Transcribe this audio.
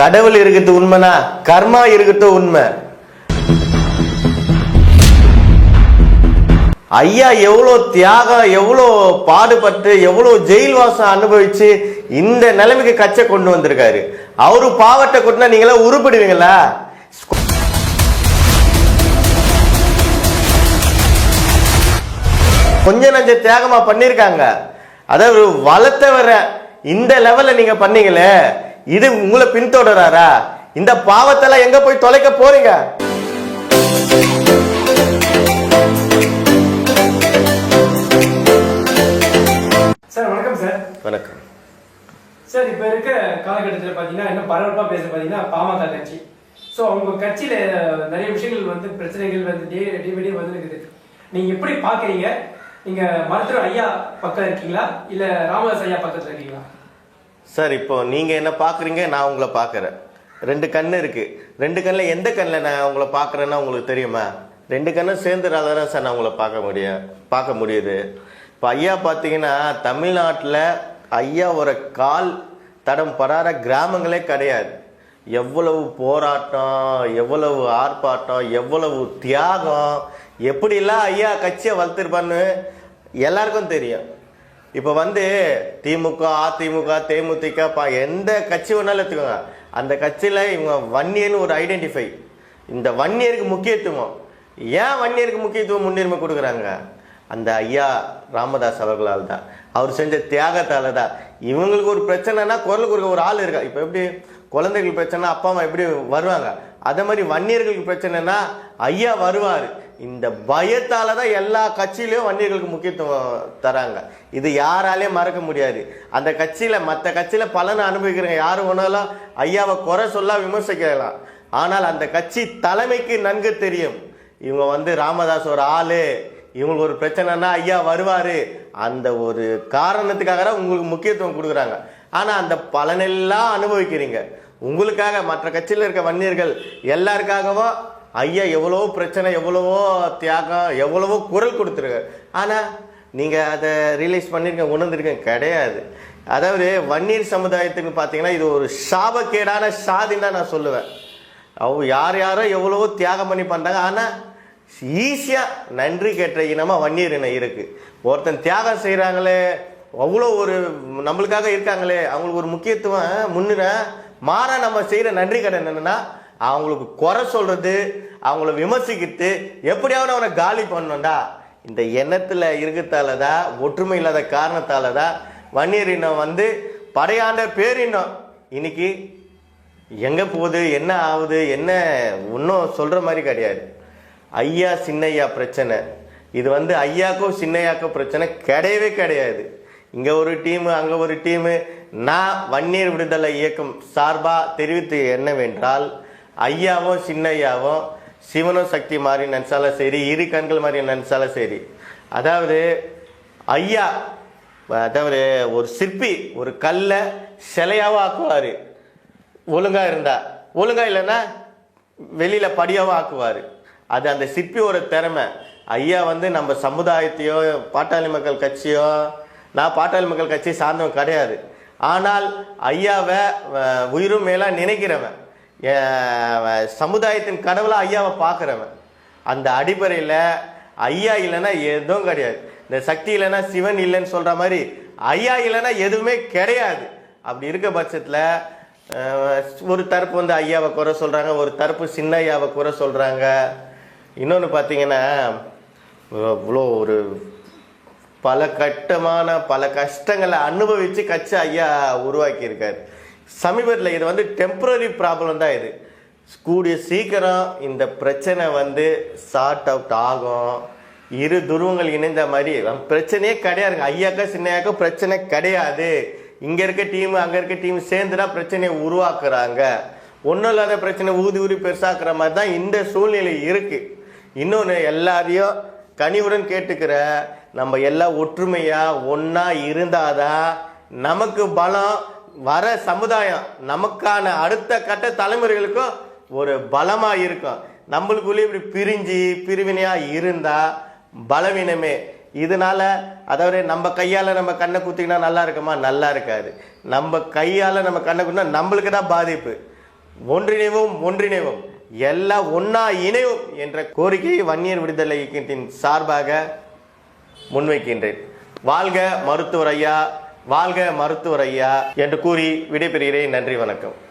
கடவுள் இருக்கிறது உண்மைனா கர்மா இருக்கிறது உண்மை. ஐயா எவ்வளோ தியாகம் எவ்வளோ பாடுபட்டு எவ்வளோ ஜெயில் வாசம் அனுபவிச்சு இந்த நிலைமைக்கு கச்சை கொண்டு வந்திருக்காரு. அவரு பாவத்தை கொட்டினா நீங்களா உருப்பிடுவீங்களா? கொஞ்ச நஞ்ச தியாகமா பண்ணிருக்காங்க. அதாவது வளர்த்தவரை இந்த லெவல்ல நீங்க பண்ணீங்களே. இது உங்களை பின்தொடராரா? இந்த பாவத்தெல்லாம் எங்க போய் தொலைக்க போறீங்க? சார் வணக்கம் சார். வணக்கம். சார் இப்போ இருக்க காலகட்டத்தில் பார்த்தீங்கன்னா இன்னும் பரபரப்பாக பேச பார்த்தீங்கன்னா பாமக கட்சி. ஸோ அவங்க கட்சியில் நிறைய விஷயங்கள் வந்து பிரச்சனைகள் வந்து டே டே வந்துருக்குது. நீங்கள் எப்படி பார்க்குறீங்க நீங்கள் மருத்துவர் ஐயா பக்கம் இருக்கீங்களா? இல்லை ராமதாஸ் ஐயா பக்கத்தில் இருக்கீங்களா? சார் இப்போ நீங்கள் என்ன பார்க்குறீங்க நான் உங்களை பார்க்குறேன் ரெண்டு கண் இருக்குது ரெண்டு கண்ணில் எந்த கண்ணில் நான் உங்களை பார்க்குறேன்னா உங்களுக்கு தெரியுமா? ரெண்டு கண்ணும் சேர்ந்துடாத தான் சார் நான் உங்களை பார்க்க முடியும் பார்க்க முடியுது. இப்போ ஐயா பார்த்தீங்கன்னா தமிழ்நாட்டில் ஐயாவோட கால் தடம் படாத கிராமங்களே கிடையாது. எவ்வளவு போராட்டம் எவ்வளவு ஆர்ப்பாட்டம் எவ்வளவு தியாகம் எப்படிலாம் ஐயா கட்சியை வளர்த்துருப்பான்னு எல்லாருக்கும் தெரியும். இப்போ வந்து திமுக அதிமுக தேமுதிக பா எந்த கட்சி வேணாலும் எடுத்துக்கோங்க. அந்த கட்சியில் இவங்க வன்னியர்னு ஒரு ஐடென்டிஃபை இந்த வன்னியருக்கு முக்கியத்துவம். ஏன் வன்னியருக்கு முக்கியத்துவம் முன்னுரிமை கொடுக்குறாங்க? அந்த ஐயா ராமதாஸ் அவர்களால் தான். அவர் செஞ்ச தியாகத்தால் தான். இவங்களுக்கு ஒரு பிரச்சனைனா குரல் கொடுக்க ஒரு ஆள் இருக்கா? இப்போ எப்படி குழந்தைகள் பிரச்சனை அப்பா அம்மா எப்படி வருவாங்க? அதே மாதிரி வன்னியர்களுக்கு பிரச்சனைனா ஐயா வருவார். இந்த பயத்தால தான் எல்லா கட்சியிலையும் வன்னியர்களுக்கு முக்கியத்துவம் தராங்க. இது யாராலையும் மறக்க முடியாது. அந்த கட்சியில மற்ற கட்சியில பலனை அனுபவிக்கிறவங்க யாரும் வேணாலும் ஐயாவை குறை சொல்ல விமர்சிக்கலாம். ஆனால் அந்த கட்சி தலைமைக்கு நன்கு தெரியும். இவங்க வந்து ராமதாஸ் ஒரு ஆளு. இவங்களுக்கு ஒரு பிரச்சனைனா ஐயா வருவாரு. அந்த ஒரு காரணத்துக்காக தான் உங்களுக்கு முக்கியத்துவம் கொடுக்குறாங்க. ஆனா அந்த பலனெல்லாம் அனுபவிக்கிறீங்க. உங்களுக்காக மற்ற கட்சியில் இருக்க வன்னியர்கள் எல்லாருக்காகவும் ஐயா எவ்வளவோ பிரச்சனை எவ்வளவோ தியாகம் எவ்வளவோ குரல் கொடுத்துருக்கு. ஆனால் நீங்கள் அதை ரியலைஸ் பண்ணிருக்க உணர்ந்திருக்கேன் கிடையாது. அதாவது வன்னியர் சமுதாயத்துக்கு பார்த்தீங்கன்னா இது ஒரு சாபக்கேடான சாதின்னு தான் நான் சொல்லுவேன். அவங்க யார் யாரோ எவ்வளவோ தியாகம் பண்ணி பண்ணுறாங்க ஆனால் ஈஸியாக நன்றி கேட்ட இனமாக வன்னியர் இனம் இருக்குது ஒருத்தன் தியாகம் செய்கிறாங்களே அவ்வளோ ஒரு நம்மளுக்காக இருக்காங்களே அவங்களுக்கு ஒரு முக்கியத்துவம் முன்னுற மாற நம்ம செய்கிற நன்றி கடன் என்னென்னா அவங்களுக்கு குறை சொல்றது அவங்கள விமர்சிக்கிறது எப்படியாவது அவனை காலி பண்ணணும்டா. இந்த எண்ணத்தில் இருக்கிறதால தான் ஒற்றுமை இல்லாத காரணத்தால தான் வன்னியர் இனம் வந்து படையாண்ட பேரினம். இன்னைக்கு எங்கே போகுது என்ன ஆகுது என்ன ஒன்றும் சொல்கிற மாதிரி கிடையாது. ஐயா சின்னையா பிரச்சனை. இது வந்து ஐயாக்கும் சின்னையாக்கும் பிரச்சனை கிடையவே கிடையாது. இங்கே ஒரு டீமு அங்கே ஒரு டீமு. நான் வன்னியர் விடுதலை இயக்கம் சார்பாக தெரிவித்து என்னவென்றால் ஐயாவும் சின்னையாவும் சிவனும் சக்தி மாதிரி நினைச்சாலும் சரி இரு கண்கள் மாதிரி நினைச்சாலும் சரி. அதாவது ஐயா அதாவது ஒரு சிற்பி ஒரு கல்லை சிலையாகவும் ஆக்குவார். ஒழுங்காக இருந்தால் ஒழுங்கா இல்லைன்னா வெளியில் படியாகவும் ஆக்குவார். அது அந்த சிற்பியோட திறமை. ஐயா வந்து நம்ம சமுதாயத்தையோ பாட்டாளி மக்கள் கட்சியோ நான் பாட்டாளி மக்கள் கட்சி சார்ந்தவன் கிடையாது. ஆனால் ஐயாவை உயிரும் மேலாக நினைக்கிறவன். சமுதாயத்தின் கடவுளாக ஐயாவை பார்க்குறவன். அந்த அடிப்படையில் ஐயா இல்லைன்னா எதுவும் கிடையாது. இந்த சக்தி இல்லைன்னா சிவன் இல்லைன்னு சொல்கிற மாதிரி ஐயா இல்லைன்னா எதுவுமே கிடையாது. அப்படி இருக்க பட்சத்தில் ஒரு தரப்பு வந்து ஐயாவை குறை சொல்கிறாங்க ஒரு தரப்பு சின்ன ஐயாவை குறை சொல்கிறாங்க இன்னொன்று பார்த்தீங்கன்னா இவ்வளோ ஒரு பல கட்டமான பல கஷ்டங்களை அனுபவித்து கட்சி ஐயா உருவாக்கியிருக்காரு. சமீபத்தில் இது வந்து டெம்பரரி ப்ராப்ளம் தான் இது. கூடிய சீக்கிரம் இந்த பிரச்சனை வந்து சார்ட் அவுட் ஆகும். இரு துருவங்கள் இணைந்த மாதிரி பிரச்சனையே கிடையாதுங்க ஐயாக்கா சின்னையாக்கா பிரச்சனை கிடையாது. இங்கே இருக்க டீம் அங்கே இருக்க டீம் சேர்ந்துடா பிரச்சனையை உருவாக்குறாங்க. ஒன்றும் இல்லாத பிரச்சனை ஊதி ஊதி பெருசாக்குற மாதிரி தான் இந்த சூழ்நிலை இருக்குது இன்னொன்று எல்லாரையும் கனிவுடன் கேட்டுக்கிற நம்ம எல்லாம் ஒற்றுமையாக ஒன்றா இருந்தால் இருந்தாதான் நமக்கு பலம் வர சமுதாயம் நமக்கான அடுத்த கட்ட தலைமுறைகளுக்கும் ஒரு பலமா இருக்கும். நம்மளுக்குள்ளே இப்படி பிரிஞ்சு பிரிவினையா இருந்தா பலவீனமே. இதனால அதாவது நம்ம கையால நம்ம கண்ணை குத்திக்கினா நல்லா இருக்குமா? நல்லா இருக்காது. நம்ம கையால நம்ம கண்ணை குத்தினா நம்மளுக்கு தான் பாதிப்பு. ஒன்றிணைவும் ஒன்றிணைவும். எல்லாம் ஒன்னா இணைவும் என்ற கோரிக்கையை வன்னியர் விடுதலை இயக்கத்தின் சார்பாக முன்வைக்கின்றேன். வாழ்க மருத்துவர் ஐயா வாழ்க மருத்துவர் ஐயா என்று கூறி விடைபெறுகிறேன். நன்றி வணக்கம்.